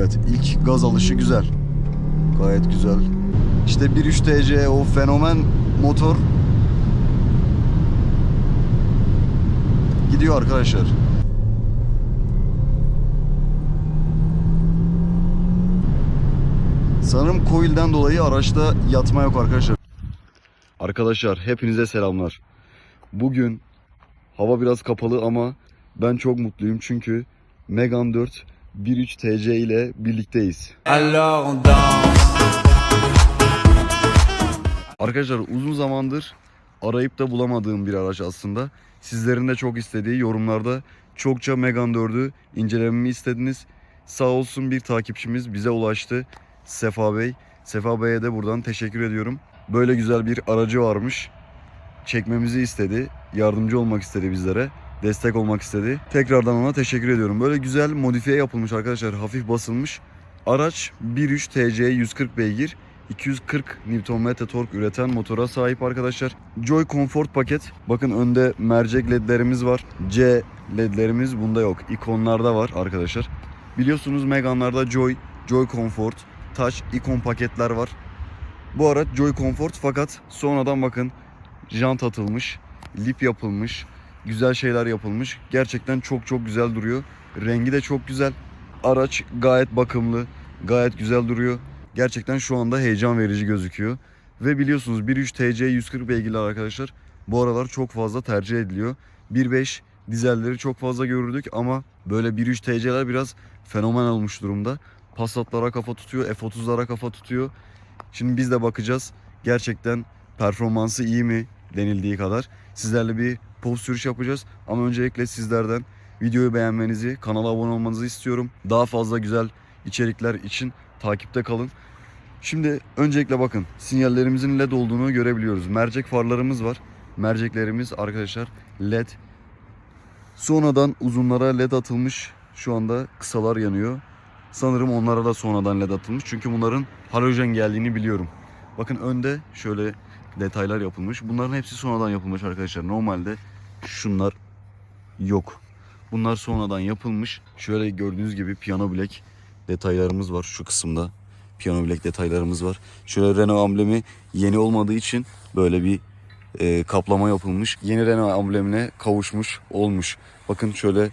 Evet ilk gaz alışı güzel. Gayet güzel. İşte 1.3 TC o fenomen motor gidiyor arkadaşlar. Sanırım coil'den dolayı araçta yatma yok arkadaşlar. Arkadaşlar hepinize selamlar. Bugün hava biraz kapalı ama ben çok mutluyum çünkü Megane 4 1.3 TC ile birlikteyiz. Arkadaşlar uzun zamandır arayıp da bulamadığım bir araç aslında. Sizlerin de çok istediği yorumlarda çokça Megane 4'ü incelememi istediniz. Sağ olsun bir takipçimiz bize ulaştı. Sefa Bey. Sefa Bey'e de buradan teşekkür ediyorum. Böyle güzel bir aracı varmış. Çekmemizi istedi. Yardımcı olmak istedi bizlere. Destek olmak istedi. Tekrardan ona teşekkür ediyorum. Böyle güzel modifiye yapılmış arkadaşlar. Hafif basılmış. Araç 1.3 TC 140 beygir. 240 Nm tork üreten motora sahip arkadaşlar. Joy Comfort paket. Bakın önde mercek ledlerimiz var. C ledlerimiz bunda yok. İkonlarda var arkadaşlar. Biliyorsunuz Megane'larda Joy, Joy Comfort, Touch, ikon paketler var. Bu araç Joy Comfort fakat sonradan bakın jant atılmış, lip yapılmış, güzel şeyler yapılmış. Gerçekten çok çok güzel duruyor. Rengi de çok güzel. Araç gayet bakımlı, gayet güzel duruyor. Gerçekten şu anda heyecan verici gözüküyor. Ve biliyorsunuz 1.3 TC 140 beygirli arkadaşlar bu aralar çok fazla tercih ediliyor. 1.5 dizelleri çok fazla görürdük ama böyle 1.3 TC'ler biraz fenomen olmuş durumda. Passat'lara kafa tutuyor, F30'lara kafa tutuyor. Şimdi biz de bakacağız. Gerçekten performansı iyi mi denildiği kadar. Sizlerle bir post sürüş yapacağız. Ama öncelikle sizlerden videoyu beğenmenizi, kanala abone olmanızı istiyorum. Daha fazla güzel içerikler için takipte kalın. Şimdi öncelikle bakın sinyallerimizin led olduğunu görebiliyoruz. Mercek farlarımız var. Merceklerimiz arkadaşlar led. Sonradan uzunlara led atılmış. Şu anda kısalar yanıyor. Sanırım onlara da sonradan led atılmış. Çünkü bunların halojen geldiğini biliyorum. Bakın önde şöyle detaylar yapılmış. Bunların hepsi sonradan yapılmış arkadaşlar. Normalde şunlar yok. Bunlar sonradan yapılmış. Şöyle gördüğünüz gibi piyano bilek detaylarımız var şu kısımda. Piyano bilek detaylarımız var. Şöyle Renault amblemi yeni olmadığı için böyle bir e, kaplama yapılmış. Yeni Renault amblemine kavuşmuş olmuş. Bakın şöyle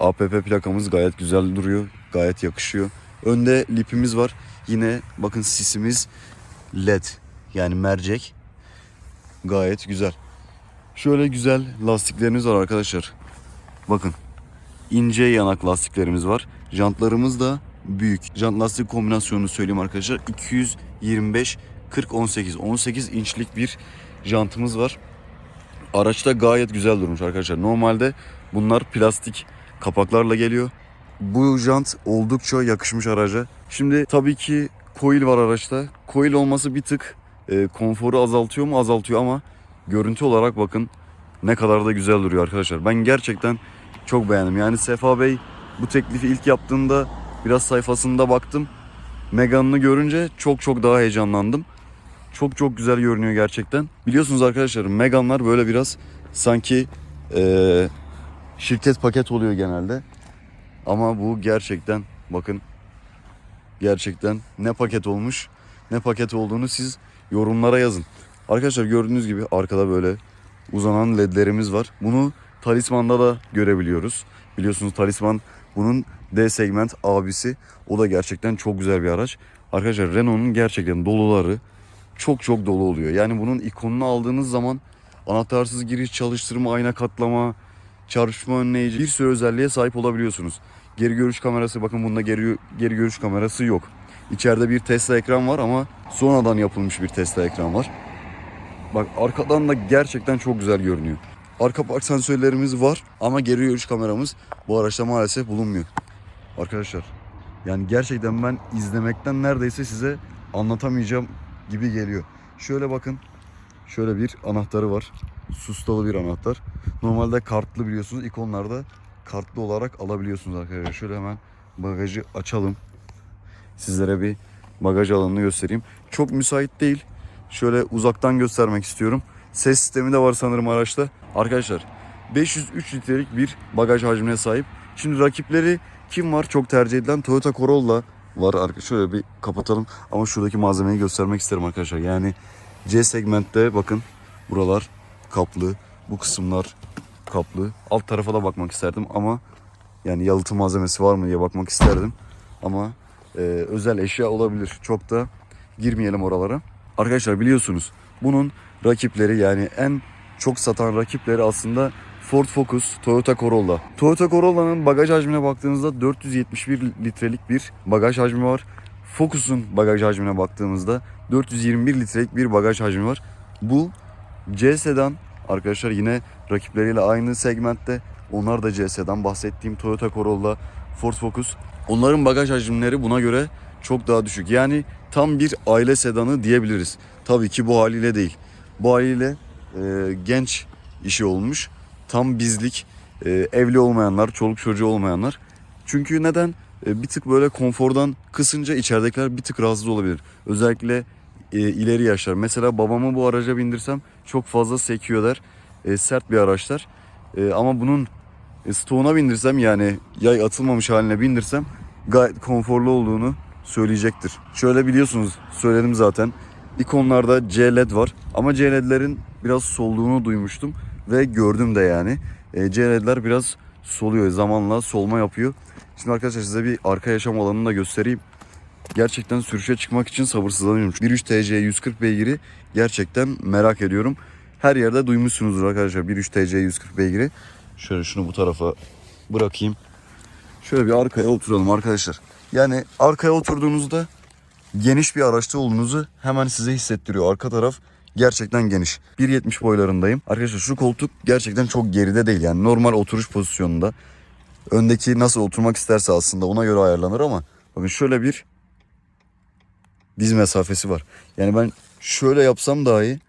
APP plakamız gayet güzel duruyor. Gayet yakışıyor. Önde lipimiz var. Yine bakın sisimiz led yani mercek. Gayet güzel. Şöyle güzel lastiklerimiz var arkadaşlar. Bakın ince yanak lastiklerimiz var. Jantlarımız da büyük. Jant lastik kombinasyonunu söyleyeyim arkadaşlar. 225 40 18 18 inçlik bir jantımız var. Araçta gayet güzel durmuş arkadaşlar. Normalde bunlar plastik kapaklarla geliyor. Bu jant oldukça yakışmış araca. Şimdi tabii ki coil var araçta. Coil olması bir tık e, konforu azaltıyor mu? Azaltıyor ama görüntü olarak bakın ne kadar da güzel duruyor arkadaşlar. Ben gerçekten çok beğendim. Yani Sefa Bey bu teklifi ilk yaptığında biraz sayfasında baktım. Megane'ını görünce çok çok daha heyecanlandım. Çok çok güzel görünüyor gerçekten. Biliyorsunuz arkadaşlar Megane'lar böyle biraz sanki eee, şirket paket oluyor genelde. Ama bu gerçekten bakın gerçekten ne paket olmuş ne paket olduğunu siz yorumlara yazın. Arkadaşlar gördüğünüz gibi arkada böyle uzanan ledlerimiz var. Bunu Talisman'da da görebiliyoruz. Biliyorsunuz Talisman bunun D segment abisi. O da gerçekten çok güzel bir araç. Arkadaşlar Renault'un gerçekten doluları çok çok dolu oluyor. Yani bunun ikonunu aldığınız zaman anahtarsız giriş, çalıştırma, ayna katlama, çarpışma önleyici bir sürü özelliğe sahip olabiliyorsunuz. Geri görüş kamerası bakın bunda geri, geri görüş kamerası yok. İçeride bir Tesla ekran var ama sonradan yapılmış bir Tesla ekran var. Bak arkadan da gerçekten çok güzel görünüyor. Arka park sensörlerimiz var ama geri görüş kameramız bu araçta maalesef bulunmuyor. Arkadaşlar yani gerçekten ben izlemekten neredeyse size anlatamayacağım gibi geliyor. Şöyle bakın. Şöyle bir anahtarı var. Sustalı bir anahtar. Normalde kartlı biliyorsunuz. ikonlarda kartlı olarak alabiliyorsunuz arkadaşlar. Şöyle hemen bagajı açalım. Sizlere bir bagaj alanını göstereyim. Çok müsait değil. Şöyle uzaktan göstermek istiyorum. Ses sistemi de var sanırım araçta. Arkadaşlar 503 litrelik bir bagaj hacmine sahip. Şimdi rakipleri kim var? Çok tercih edilen Toyota Corolla var. Şöyle bir kapatalım ama şuradaki malzemeyi göstermek isterim arkadaşlar. Yani C segmentte bakın buralar kaplı. Bu kısımlar kaplı. Alt tarafa da bakmak isterdim ama yani yalıtım malzemesi var mı diye bakmak isterdim. Ama e, özel eşya olabilir. Çok da girmeyelim oralara. Arkadaşlar biliyorsunuz bunun rakipleri yani en çok satan rakipleri aslında Ford Focus, Toyota Corolla. Toyota Corolla'nın bagaj hacmine baktığınızda 471 litrelik bir bagaj hacmi var. Focus'un bagaj hacmine baktığımızda 421 litrelik bir bagaj hacmi var. Bu C sedan arkadaşlar yine rakipleriyle aynı segmentte. Onlar da C sedan bahsettiğim Toyota Corolla, Ford Focus. Onların bagaj hacimleri buna göre çok daha düşük. Yani tam bir aile sedanı diyebiliriz. Tabii ki bu haliyle değil. Bu haliyle e, genç işi olmuş. Tam bizlik, e, evli olmayanlar, çoluk çocuğu olmayanlar. Çünkü neden? E, bir tık böyle konfordan kısınca içeridekiler bir tık rahatsız olabilir. Özellikle e, ileri yaşlar. Mesela babamı bu araca bindirsem çok fazla sekiyor der. E, sert bir araçlar. E, ama bunun e, stoğuna bindirsem yani yay atılmamış haline bindirsem gayet konforlu olduğunu söyleyecektir. Şöyle biliyorsunuz söyledim zaten. İkonlarda C-LED var ama C-LED'lerin biraz solduğunu duymuştum ve gördüm de yani. E, C-LED'ler biraz soluyor zamanla solma yapıyor. Şimdi arkadaşlar size bir arka yaşam alanını da göstereyim. Gerçekten sürüşe çıkmak için sabırsızlanıyorum. 1.3 TC 140 beygiri gerçekten merak ediyorum. Her yerde duymuşsunuzdur arkadaşlar 1.3 TC 140 beygiri. Şöyle şunu bu tarafa bırakayım. Şöyle bir arkaya oturalım arkadaşlar. Yani arkaya oturduğunuzda geniş bir araçta olduğunuzu hemen size hissettiriyor. Arka taraf gerçekten geniş. 1.70 boylarındayım. Arkadaşlar şu koltuk gerçekten çok geride değil. Yani normal oturuş pozisyonunda. Öndeki nasıl oturmak isterse aslında ona göre ayarlanır ama bakın şöyle bir diz mesafesi var. Yani ben şöyle yapsam dahi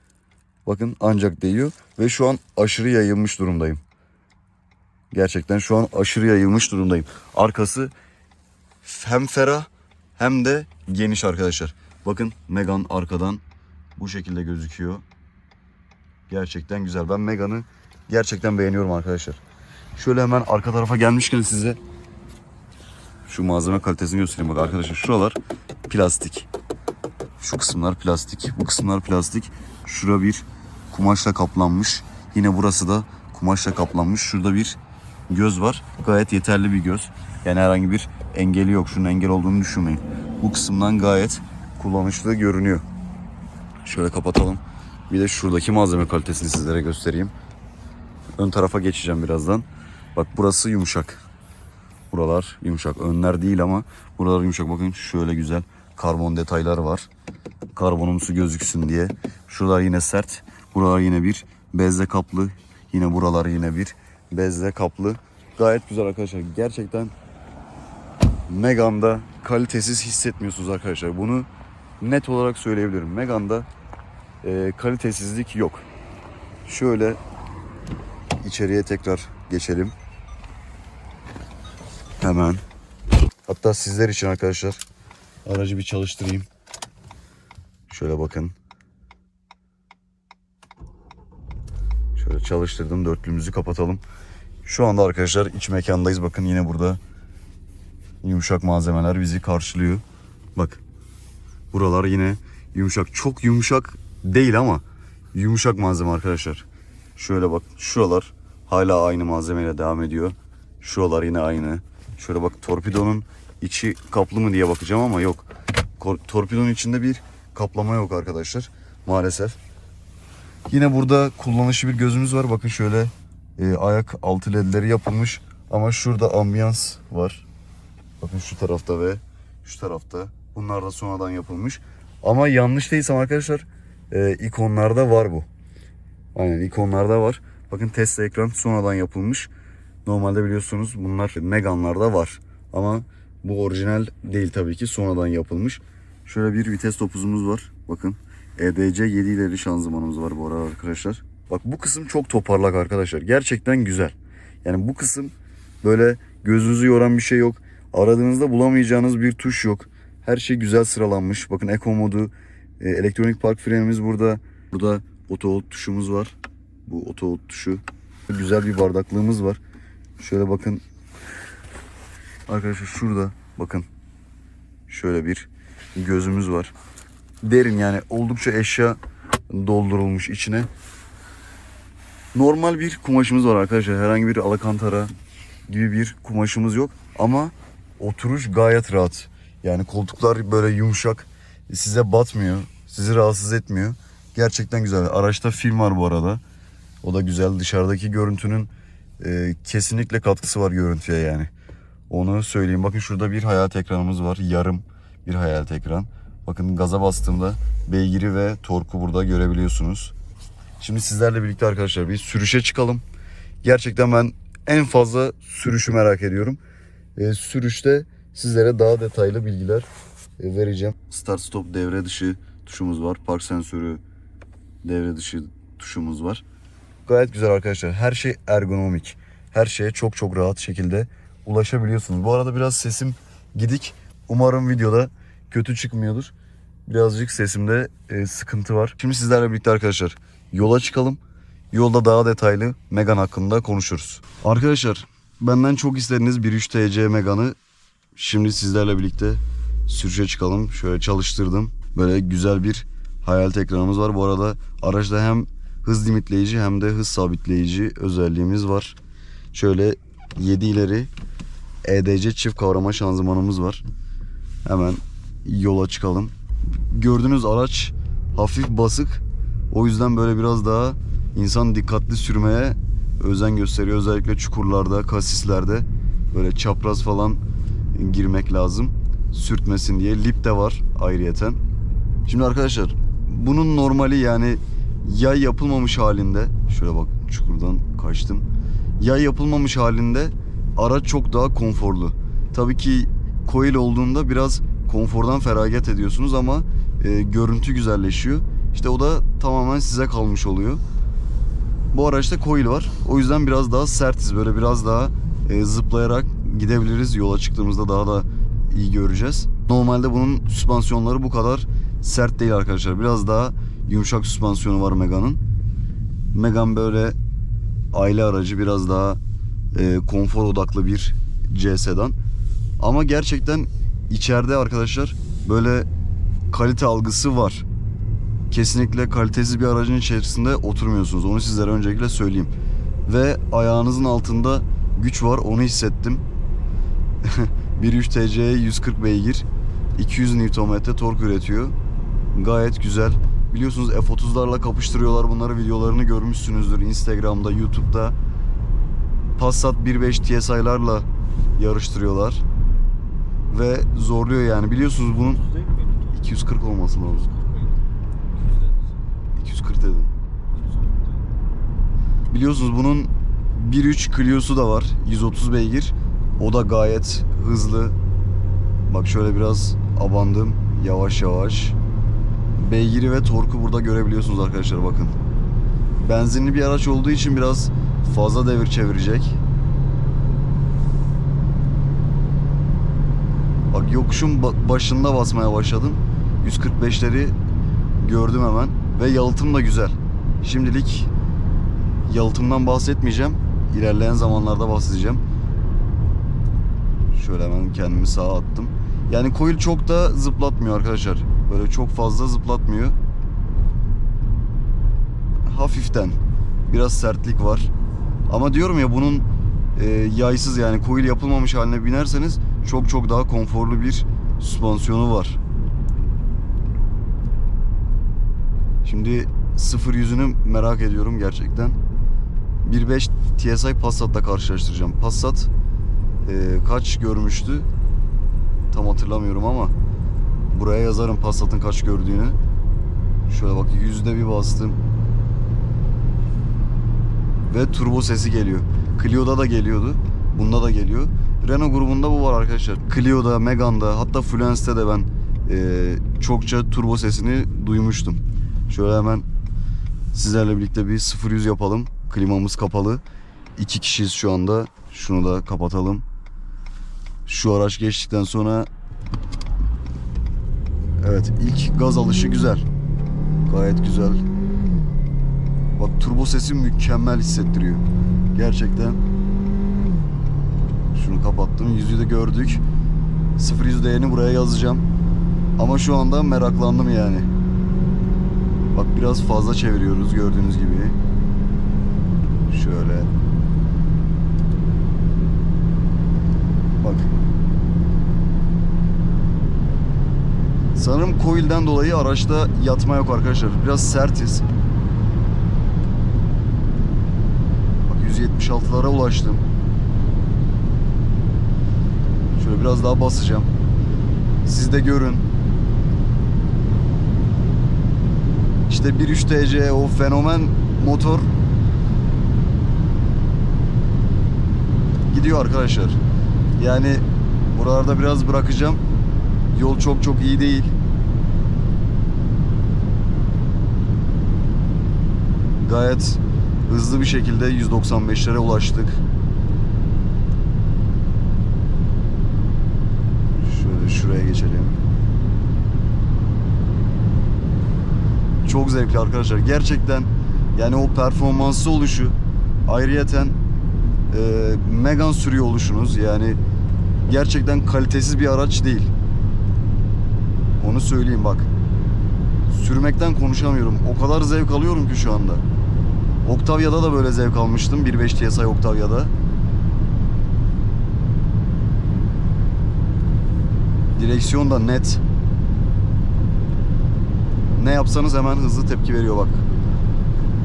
bakın ancak değiyor ve şu an aşırı yayılmış durumdayım. Gerçekten şu an aşırı yayılmış durumdayım. Arkası hem ferah hem de geniş arkadaşlar. Bakın Megan arkadan bu şekilde gözüküyor. Gerçekten güzel. Ben Megan'ı gerçekten beğeniyorum arkadaşlar. Şöyle hemen arka tarafa gelmişken size şu malzeme kalitesini göstereyim bak arkadaşlar. Şuralar plastik. Şu kısımlar plastik. Bu kısımlar plastik. Şura bir kumaşla kaplanmış. Yine burası da kumaşla kaplanmış. Şurada bir göz var. Gayet yeterli bir göz. Yani herhangi bir engeli yok. Şunun engel olduğunu düşünmeyin. Bu kısımdan gayet kullanışlı görünüyor. Şöyle kapatalım. Bir de şuradaki malzeme kalitesini sizlere göstereyim. Ön tarafa geçeceğim birazdan. Bak burası yumuşak. Buralar yumuşak. Önler değil ama buralar yumuşak. Bakın şöyle güzel karbon detaylar var. Karbonumsu gözüksün diye. Şuralar yine sert. Buralar yine bir bezle kaplı. Yine buralar yine bir bezle kaplı. Gayet güzel arkadaşlar. Gerçekten Megane'da kalitesiz hissetmiyorsunuz arkadaşlar. Bunu net olarak söyleyebilirim. Megane'da e, kalitesizlik yok. Şöyle içeriye tekrar geçelim. Hemen. Hatta sizler için arkadaşlar aracı bir çalıştırayım. Şöyle bakın. Çalıştırdım. Dörtlüğümüzü kapatalım. Şu anda arkadaşlar iç mekandayız. Bakın yine burada yumuşak malzemeler bizi karşılıyor. Bak. Buralar yine yumuşak. Çok yumuşak değil ama yumuşak malzeme arkadaşlar. Şöyle bak. Şuralar hala aynı malzemeyle devam ediyor. Şuralar yine aynı. Şöyle bak torpidonun içi kaplı mı diye bakacağım ama yok. Torpidonun içinde bir kaplama yok arkadaşlar. Maalesef. Yine burada kullanışlı bir gözümüz var. Bakın şöyle e, ayak altı ledleri yapılmış. Ama şurada ambiyans var. Bakın şu tarafta ve şu tarafta. Bunlar da sonradan yapılmış. Ama yanlış değilsem arkadaşlar e, ikonlarda var bu. Aynen ikonlarda var. Bakın Tesla ekran sonradan yapılmış. Normalde biliyorsunuz bunlar Megane'larda var. Ama bu orijinal değil tabii ki sonradan yapılmış. Şöyle bir vites topuzumuz var. Bakın EDC 7 ileri şanzımanımız var bu arada arkadaşlar. Bak bu kısım çok toparlak arkadaşlar. Gerçekten güzel. Yani bu kısım böyle gözünüzü yoran bir şey yok. Aradığınızda bulamayacağınız bir tuş yok. Her şey güzel sıralanmış. Bakın Eco modu, e, elektronik park frenimiz burada. Burada auto hold tuşumuz var. Bu auto hold tuşu. Güzel bir bardaklığımız var. Şöyle bakın. Arkadaşlar şurada bakın. Şöyle bir gözümüz var. Derin yani oldukça eşya doldurulmuş içine. Normal bir kumaşımız var arkadaşlar. Herhangi bir alakantara gibi bir kumaşımız yok. Ama oturuş gayet rahat. Yani koltuklar böyle yumuşak. Size batmıyor. Sizi rahatsız etmiyor. Gerçekten güzel. Araçta film var bu arada. O da güzel. Dışarıdaki görüntünün e, kesinlikle katkısı var görüntüye yani. Onu söyleyeyim. Bakın şurada bir hayat ekranımız var. Yarım bir hayat ekran. Bakın gaza bastığımda beygiri ve torku burada görebiliyorsunuz. Şimdi sizlerle birlikte arkadaşlar bir sürüşe çıkalım. Gerçekten ben en fazla sürüşü merak ediyorum. E, sürüşte sizlere daha detaylı bilgiler e, vereceğim. Start stop devre dışı tuşumuz var. Park sensörü devre dışı tuşumuz var. Gayet güzel arkadaşlar. Her şey ergonomik. Her şeye çok çok rahat şekilde ulaşabiliyorsunuz. Bu arada biraz sesim gidik. Umarım videoda kötü çıkmıyordur. Birazcık sesimde e, sıkıntı var. Şimdi sizlerle birlikte arkadaşlar yola çıkalım. Yolda daha detaylı Megan hakkında konuşuruz. Arkadaşlar benden çok istediğiniz 1.3 TC Megan'ı şimdi sizlerle birlikte sürüşe çıkalım. Şöyle çalıştırdım. Böyle güzel bir hayal ekranımız var. Bu arada araçta hem hız limitleyici hem de hız sabitleyici özelliğimiz var. Şöyle 7 ileri EDC çift kavrama şanzımanımız var. Hemen yola çıkalım. Gördüğünüz araç hafif basık. O yüzden böyle biraz daha insan dikkatli sürmeye özen gösteriyor. Özellikle çukurlarda, kasislerde böyle çapraz falan girmek lazım. Sürtmesin diye. Lip de var ayrıyeten. Şimdi arkadaşlar bunun normali yani yay yapılmamış halinde şöyle bak çukurdan kaçtım. Yay yapılmamış halinde araç çok daha konforlu. Tabii ki coil olduğunda biraz konfordan feragat ediyorsunuz ama e, görüntü güzelleşiyor. İşte o da tamamen size kalmış oluyor. Bu araçta coil var. O yüzden biraz daha sertiz. Böyle biraz daha e, zıplayarak gidebiliriz. Yola çıktığımızda daha da iyi göreceğiz. Normalde bunun süspansiyonları bu kadar sert değil arkadaşlar. Biraz daha yumuşak süspansiyonu var Mega'nın. Megane böyle aile aracı biraz daha e, konfor odaklı bir C sedan. Ama gerçekten içeride arkadaşlar böyle kalite algısı var. Kesinlikle kalitesiz bir aracın içerisinde oturmuyorsunuz. Onu sizlere öncelikle söyleyeyim. Ve ayağınızın altında güç var onu hissettim. 1.3 TC'ye 140 beygir 200 Nm tork üretiyor. Gayet güzel. Biliyorsunuz F30'larla kapıştırıyorlar bunları videolarını görmüşsünüzdür Instagram'da, YouTube'da. Passat 1.5 TSI'larla yarıştırıyorlar. Ve zorluyor yani. Biliyorsunuz bunun 240 olması lazım. 240 dedim. Biliyorsunuz bunun 1.3 Clio'su da var. 130 beygir. O da gayet hızlı. Bak şöyle biraz abandım. Yavaş yavaş. Beygiri ve torku burada görebiliyorsunuz arkadaşlar bakın. Benzinli bir araç olduğu için biraz fazla devir çevirecek. Bak yokuşun ba- başında basmaya başladım. 145'leri gördüm hemen. Ve yalıtım da güzel. Şimdilik yalıtımdan bahsetmeyeceğim. İlerleyen zamanlarda bahsedeceğim. Şöyle hemen kendimi sağa attım. Yani coil çok da zıplatmıyor arkadaşlar. Böyle çok fazla zıplatmıyor. Hafiften. Biraz sertlik var. Ama diyorum ya bunun e, yaysız yani coil yapılmamış haline binerseniz çok çok daha konforlu bir süspansiyonu var. Şimdi sıfır yüzünü merak ediyorum gerçekten. 1.5 TSI Passat'la karşılaştıracağım. Passat e, kaç görmüştü? Tam hatırlamıyorum ama buraya yazarım Passat'ın kaç gördüğünü. Şöyle bak yüzde bir bastım. Ve turbo sesi geliyor. Clio'da da geliyordu. Bunda da geliyor. Renault grubunda bu var arkadaşlar. Clio'da, Megane'da hatta Fluence'de de ben e, çokça turbo sesini duymuştum. Şöyle hemen sizlerle birlikte bir 0-100 yapalım. Klimamız kapalı. İki kişiyiz şu anda. Şunu da kapatalım. Şu araç geçtikten sonra Evet ilk gaz alışı güzel. Gayet güzel. Bak turbo sesi mükemmel hissettiriyor. Gerçekten. Şunu kapattım. Yüzü de gördük. 0 100 değerini buraya yazacağım. Ama şu anda meraklandım yani. Bak biraz fazla çeviriyoruz gördüğünüz gibi. Şöyle. Bak. Sanırım coil'den dolayı araçta yatma yok arkadaşlar. Biraz sertiz. Bak 176'lara ulaştım. Şöyle biraz daha basacağım. Siz de görün. İşte 1.3 TC o fenomen motor gidiyor arkadaşlar. Yani buralarda biraz bırakacağım. Yol çok çok iyi değil. Gayet hızlı bir şekilde 195'lere ulaştık. Şöyle şuraya geçelim. Çok zevkli arkadaşlar. Gerçekten yani o performanslı oluşu ayrıyeten e, Megan sürüyor oluşunuz yani gerçekten kalitesiz bir araç değil. Onu söyleyeyim bak. Sürmekten konuşamıyorum. O kadar zevk alıyorum ki şu anda. Octavia'da da böyle zevk almıştım. 1.5 TSI Octavia'da. Direksiyon da net. Ne yapsanız hemen hızlı tepki veriyor bak.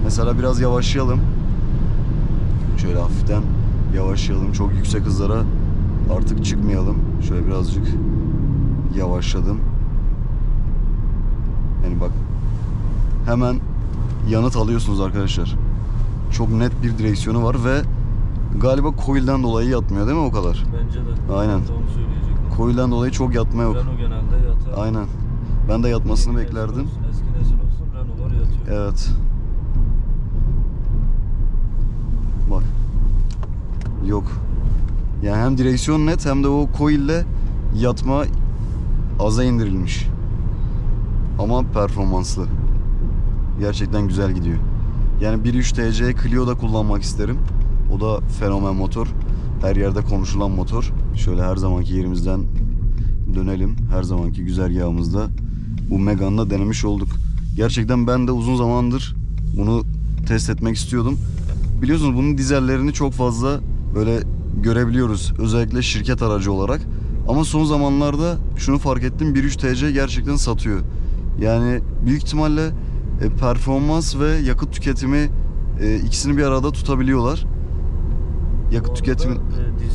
Mesela biraz yavaşlayalım. Şöyle hafiften yavaşlayalım. Çok yüksek hızlara artık çıkmayalım. Şöyle birazcık yavaşladım. Yani bak hemen yanıt alıyorsunuz arkadaşlar. Çok net bir direksiyonu var ve galiba coil'den dolayı yatmıyor değil mi o kadar? Bence de. Aynen. Ben de Coil'den dolayı çok yatma yok. Renault genelde yatar. Aynen. Ben de yatmasını Eski nesil beklerdim. olsun, Eski nesil olsun Renault'lar yatıyor. Evet. Bak. Yok. Yani hem direksiyon net hem de o coil'le yatma aza indirilmiş. Ama performanslı. Gerçekten güzel gidiyor. Yani 1.3 TC Clio'da kullanmak isterim. O da fenomen motor. Her yerde konuşulan motor. Şöyle her zamanki yerimizden dönelim. Her zamanki güzergahımızda bu Megane'da denemiş olduk. Gerçekten ben de uzun zamandır bunu test etmek istiyordum. Biliyorsunuz bunun dizellerini çok fazla böyle görebiliyoruz. Özellikle şirket aracı olarak. Ama son zamanlarda şunu fark ettim. 1.3 TC gerçekten satıyor. Yani büyük ihtimalle e, performans ve yakıt tüketimi e, ikisini bir arada tutabiliyorlar. Yakıt tüketimi e,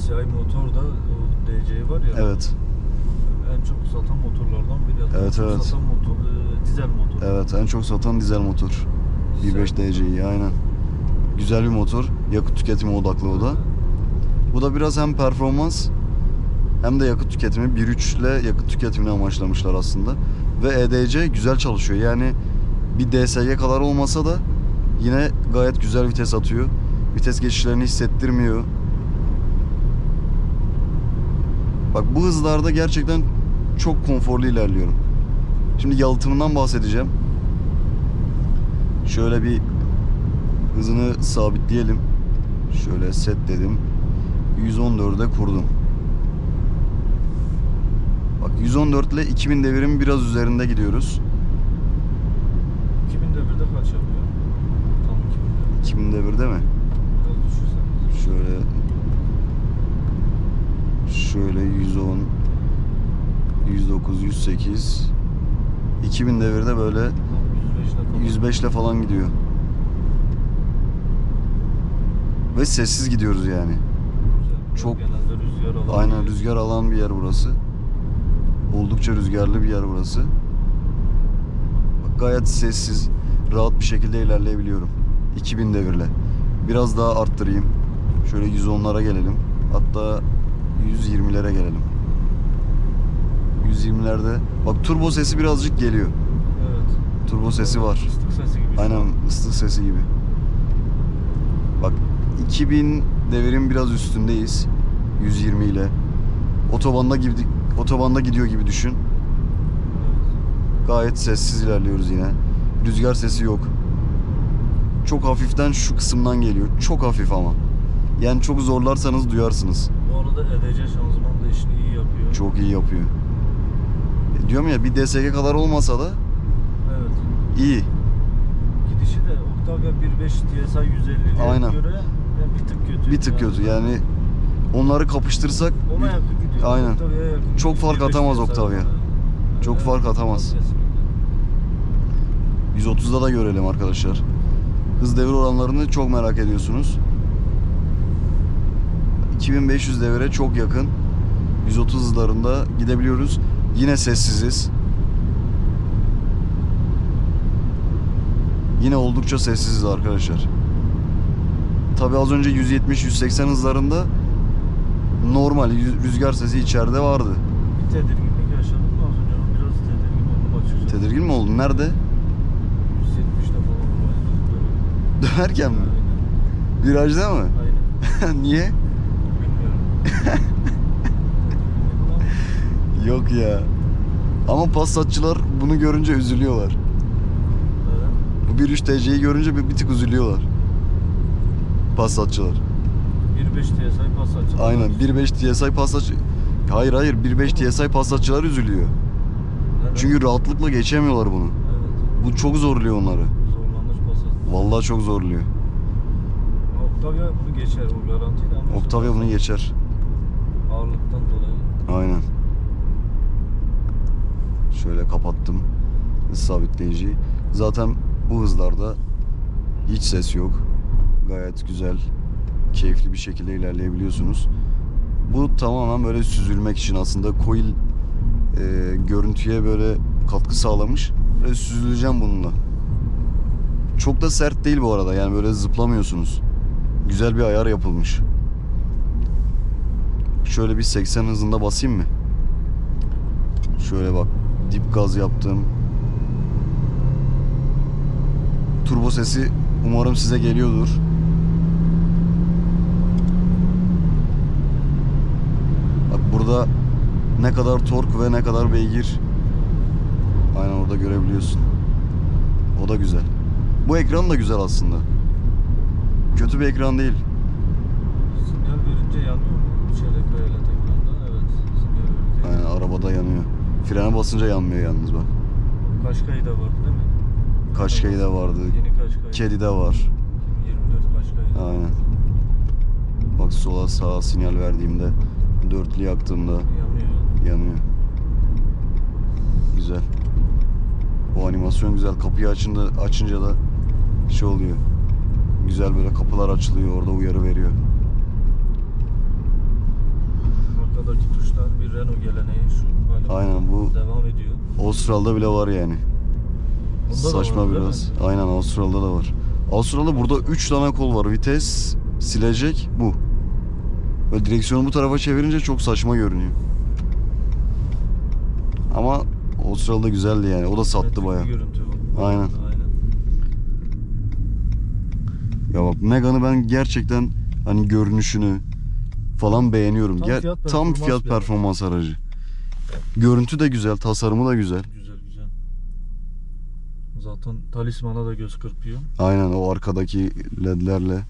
DCI motor da o DC var ya. evet. En çok satan motorlardan biri. Hatta Evet, en çok evet. Satan motor, e, dizel motor. Evet en çok satan dizel motor. 1.5 DC'yi aynen. Güzel bir motor. Yakıt tüketimi odaklı o da. Bu da biraz hem performans hem de yakıt tüketimi 1.3 ile yakıt tüketimini amaçlamışlar aslında. Ve EDC güzel çalışıyor. Yani bir DSG kadar olmasa da yine gayet güzel vites atıyor. Vites geçişlerini hissettirmiyor. Bak bu hızlarda gerçekten çok konforlu ilerliyorum. Şimdi yalıtımından bahsedeceğim. Şöyle bir hızını sabitleyelim. Şöyle set dedim. 114'e kurdum. Bak 114 ile 2000 devirin biraz üzerinde gidiyoruz. 2000 devirde kaç yapıyor? Tam 2000 devir. 2000 devirde mi? Biraz düşürsen. Şöyle şöyle 110 109 108 2000 devirde böyle Tam 105 ile falan. 105 ile falan gidiyor. Ve sessiz gidiyoruz yani. Çok- rüzgar. Aynen rüzgar alan bir yer burası. Oldukça rüzgarlı bir yer burası. Bak gayet sessiz, rahat bir şekilde ilerleyebiliyorum. 2000 devirle. Biraz daha arttırayım. Şöyle 110'lara gelelim. Hatta 120'lere gelelim. 120'lerde. Bak turbo sesi birazcık geliyor. Evet. Turbo sesi var. Fıstık sesi gibi. Aynen ıslık sesi gibi. Bak 2000 devirin biraz üstündeyiz. 120 ile. Otobanda gibi otobanda gidiyor gibi düşün. Evet. Gayet sessiz ilerliyoruz yine. Rüzgar sesi yok. Çok hafiften şu kısımdan geliyor. Çok hafif ama. Yani çok zorlarsanız duyarsınız. Bu arada EDC şanzıman da işini iyi yapıyor. Çok iyi yapıyor. E, diyorum ya bir DSG kadar olmasa da Evet. iyi. Gidişi de Octavia 1.5 TSI 150'ye Aynen. göre yani bir tık kötü. Bir tık kötü yani onları kapıştırsak Ona yakın gidiyor. Aynen. Octavia'ya yakın Çok gidiyor. fark 1.5 atamaz TSI Octavia. falan. Çok fark atamaz. kesinlikle. 130'da da görelim arkadaşlar. Hız devir oranlarını çok merak ediyorsunuz. 2500 devire çok yakın. 130 hızlarında gidebiliyoruz. Yine sessiziz. Yine oldukça sessiziz arkadaşlar. Tabi az önce 170-180 hızlarında normal rüzgar sesi içeride vardı. Bir tedirginlik yaşadım da az önce ama biraz tedirgin oldum açıkçası. Tedirgin mi oldun? Nerede? 170'te falan. Dönerken mi? Aynen. Virajda mı? Aynen. Niye? Yok ya. Ama Passatçılar bunu görünce üzülüyorlar. Bu 1.3 TC'yi görünce bir, bir tık üzülüyorlar. Passatçılar. 1.5 TSI pas açıldı. Aynen 1.5 TSI Passatçı... Hayır hayır 1.5 TSI Passatçılar üzülüyor. Çünkü rahatlıkla geçemiyorlar bunu. Evet. Bu çok zorluyor onları. Vallahi çok zorluyor. Octavia bunu geçer o garantiydi ama Octavia bunu geçer. Aynen. Şöyle kapattım hız sabitleyiciyi. Zaten bu hızlarda hiç ses yok. Gayet güzel, keyifli bir şekilde ilerleyebiliyorsunuz. Bu tamamen böyle süzülmek için aslında coil e, görüntüye böyle katkı sağlamış. Böyle süzüleceğim bununla. Çok da sert değil bu arada yani böyle zıplamıyorsunuz. Güzel bir ayar yapılmış. Şöyle bir 80 hızında basayım mı? Şöyle bak dip gaz yaptım. Turbo sesi umarım size geliyordur. Bak burada ne kadar tork ve ne kadar beygir aynen orada görebiliyorsun. O da güzel. Bu ekran da güzel aslında. Kötü bir ekran değil. Sinyal verince yanıyor mu? Çeyrek hayalet ekranda. Evet. Arabada yanıyor. Frene basınca yanmıyor yalnız bak. Kaşkayı da var değil mi? Kaşkayı da vardı. Yeni Kaşkay. Kedi de var. 2024 Kaşkay. Aynen. Bak sola sağa sinyal verdiğimde dörtlü yaktığımda Yanıyor. yanıyor. Güzel. O animasyon güzel. Kapıyı açınca, açınca da şey oluyor. Güzel böyle kapılar açılıyor. Orada uyarı veriyor. Tuşlar bir Renault geleneği şu. Hala Aynen bu Devam ediyor. Avustral'da bile var yani. Bunda da Saçma var, biraz. Aynen Avustral'da da var. Avustral'da burada 3 tane kol var. Vites, silecek, bu. Böyle direksiyonu bu tarafa çevirince çok saçma görünüyor. Ama Avustral'da güzeldi yani. O da sattı bu. Aynen. Aynen. Ya bak Megane'ı ben gerçekten hani görünüşünü falan beğeniyorum. Tam Ger- fiyat tam performans fiyat bir performans aracı. Görüntü de güzel, tasarımı da güzel. Güzel güzel. Zaten talismana da göz kırpıyor. Aynen o arkadaki ledlerle.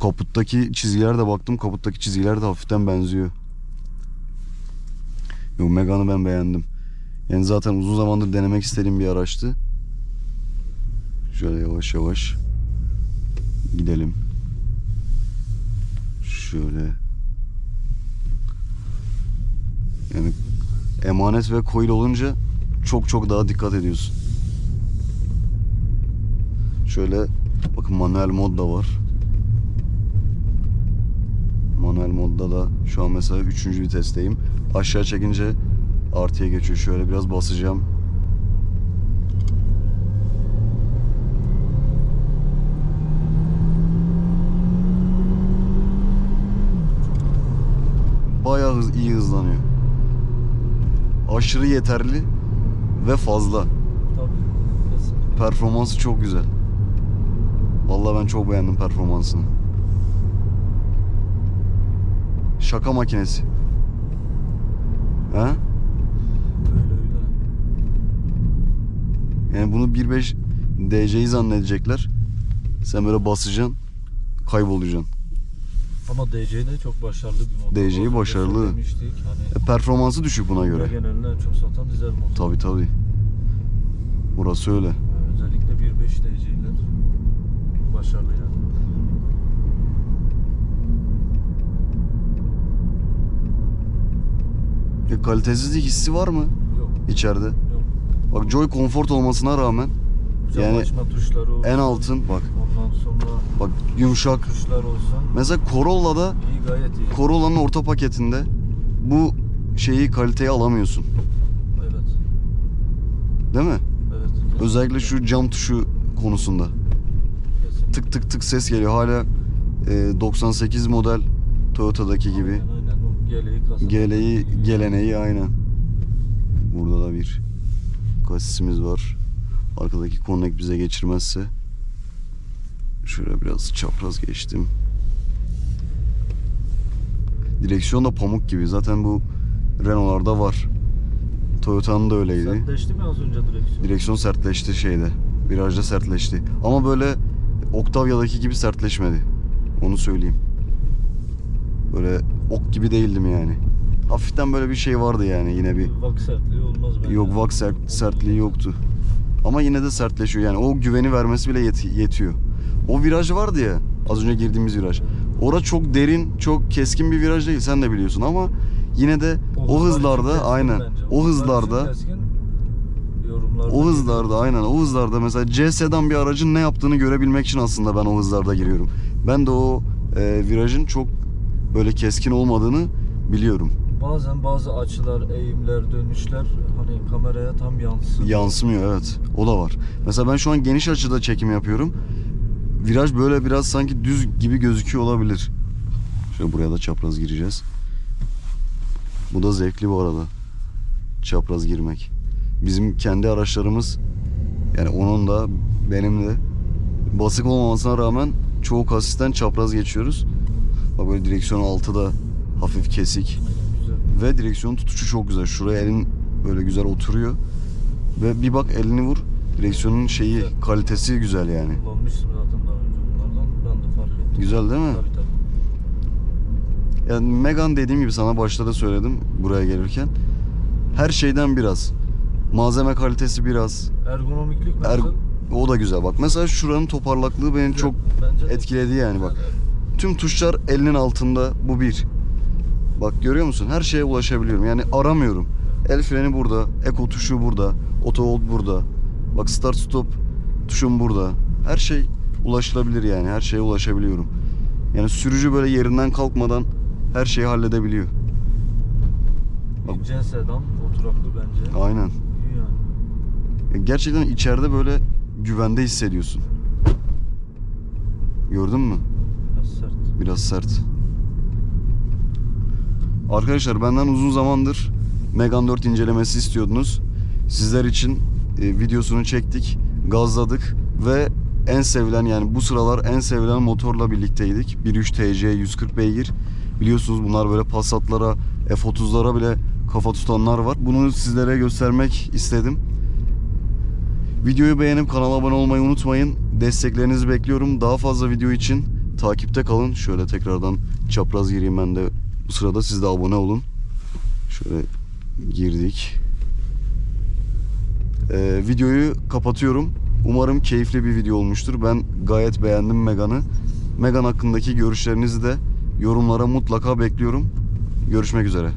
Kaputtaki çizgiler de baktım. Kaputtaki çizgiler de hafiften benziyor. Yok Megane'ı ben beğendim. Yani zaten uzun zamandır denemek istediğim bir araçtı. Şöyle yavaş yavaş gidelim. Şöyle. Yani emanet ve coil olunca çok çok daha dikkat ediyorsun. Şöyle bakın manuel mod da var. Manuel modda da şu an mesela 3. vitesteyim. Aşağı çekince artıya geçiyor. Şöyle biraz basacağım. Bayağı hız, iyi hızlanıyor. Aşırı yeterli ve fazla. Tabii. Kesinlikle. Performansı çok güzel. Vallahi ben çok beğendim performansını. Şaka makinesi. Ha? Öyle öyle. Yani bunu 1.5 DC'yi zannedecekler. Sen böyle basacaksın, kaybolacaksın. Ama DC de çok başarılı bir motor. DC'yi başarılı. söylemiştik. Hani E, performansı düşük buna göre. genelinde en çok satan dizel motor. Tabi tabi. Burası öyle. Yani özellikle 1.5 DC'ler başarılı yani. E, kalitesizlik hissi var mı Yok içeride? yok. Bak Joy Comfort olmasına rağmen Cam Yani açma tuşları olsun. en altın bak Ondan sonra bak yumuşak. tuşlar olsun. Mesela Corolla'da İyi gayet iyi. Corolla'nın orta paketinde bu şeyi kaliteyi alamıyorsun. Evet. Değil mi? Evet. kesinlikle. Özellikle şu cam tuşu konusunda. Kesinlikle. Tık tık tık ses geliyor. Hala e, 98 model Toyota'daki gibi. Aynen aynen. O geleği. Geleği, geleneği aynen. Burada da bir kasisimiz var. Arkadaki connect bize geçirmezse. Şöyle biraz çapraz geçtim. Direksiyon da pamuk gibi. Zaten bu Renault'larda var. Toyota'nın da öyleydi. Sertleşti mi az önce direksiyon? Direksiyon sertleşti şeyde. Virajda sertleşti. Ama böyle Octavia'daki gibi sertleşmedi. Onu söyleyeyim. Böyle ok gibi değildim yani. Hafiften böyle bir şey vardı yani yine bir. Vak sertliği olmaz bence. Yok vak sert, sertliği yoktu. Ama yine de sertleşiyor yani. O güveni vermesi bile yet- yetiyor. O viraj vardı ya. Az önce girdiğimiz viraj. Ora çok derin, çok keskin bir viraj değil. Sen de biliyorsun ama yine de o, için hızlarda aynen. bence. O hızlarda keskin, o hızlarda aynen o hızlarda mesela C sedan bir aracın ne yaptığını görebilmek için aslında ben o hızlarda giriyorum. Ben de o e, virajın çok böyle keskin olmadığını biliyorum. Bazen bazı açılar, eğimler, dönüşler hani kameraya tam yansın. Yansımıyor evet. O da var. Mesela ben şu an geniş açıda çekim yapıyorum. Viraj böyle biraz sanki düz gibi gözüküyor olabilir. Şöyle buraya da çapraz gireceğiz. Bu da zevkli bu arada. Çapraz girmek. Bizim kendi araçlarımız yani onun da benim de basık olmamasına rağmen çoğu kasisten çapraz geçiyoruz. Bak böyle direksiyon altı da hafif kesik. Güzel. Ve direksiyon tutuşu çok güzel. Şuraya elin böyle güzel oturuyor. Ve bir bak elini vur. Direksiyonun şeyi, Güzel. kalitesi güzel yani. Kullanmıştım zaten daha önce bunlardan. Ben de fark ettim. Güzel değil mi? Tabii tabii. Yani Megan dediğim gibi sana başta da söyledim buraya gelirken. Her şeyden biraz. Malzeme kalitesi biraz. Ergonomiklik nasıl? Er- o da güzel. Bak mesela şuranın toparlaklığı beni çok Bence etkiledi yani bak. Tüm tuşlar elinin altında. Bu bir. Bak görüyor musun? Her şeye ulaşabiliyorum. Yani aramıyorum. El freni burada. Eko tuşu burada. Auto hold burada. Bak start stop tuşum burada. Her şey ulaşılabilir yani. Her şeye ulaşabiliyorum. Yani sürücü böyle yerinden kalkmadan her şeyi halledebiliyor. Bak- İnce sedan, oturaklı bence. Aynen. İyi yani. Gerçekten içeride böyle güvende hissediyorsun. Gördün mü? Biraz sert. Biraz sert. Arkadaşlar benden uzun zamandır Megane 4 incelemesi istiyordunuz. Sizler için e, videosunu çektik, gazladık ve en sevilen yani bu sıralar en sevilen motorla birlikteydik. 1.3 TC 140 beygir. Biliyorsunuz bunlar böyle Passat'lara, F30'lara bile kafa tutanlar var. Bunu sizlere göstermek istedim. Videoyu beğenip kanala abone olmayı unutmayın. Desteklerinizi bekliyorum. Daha fazla video için takipte kalın. Şöyle tekrardan çapraz gireyim ben de. Bu sırada siz de abone olun. Şöyle girdik. Ee, videoyu kapatıyorum. Umarım keyifli bir video olmuştur. Ben gayet beğendim Megan'ı. Megan hakkındaki görüşlerinizi de yorumlara mutlaka bekliyorum. Görüşmek üzere.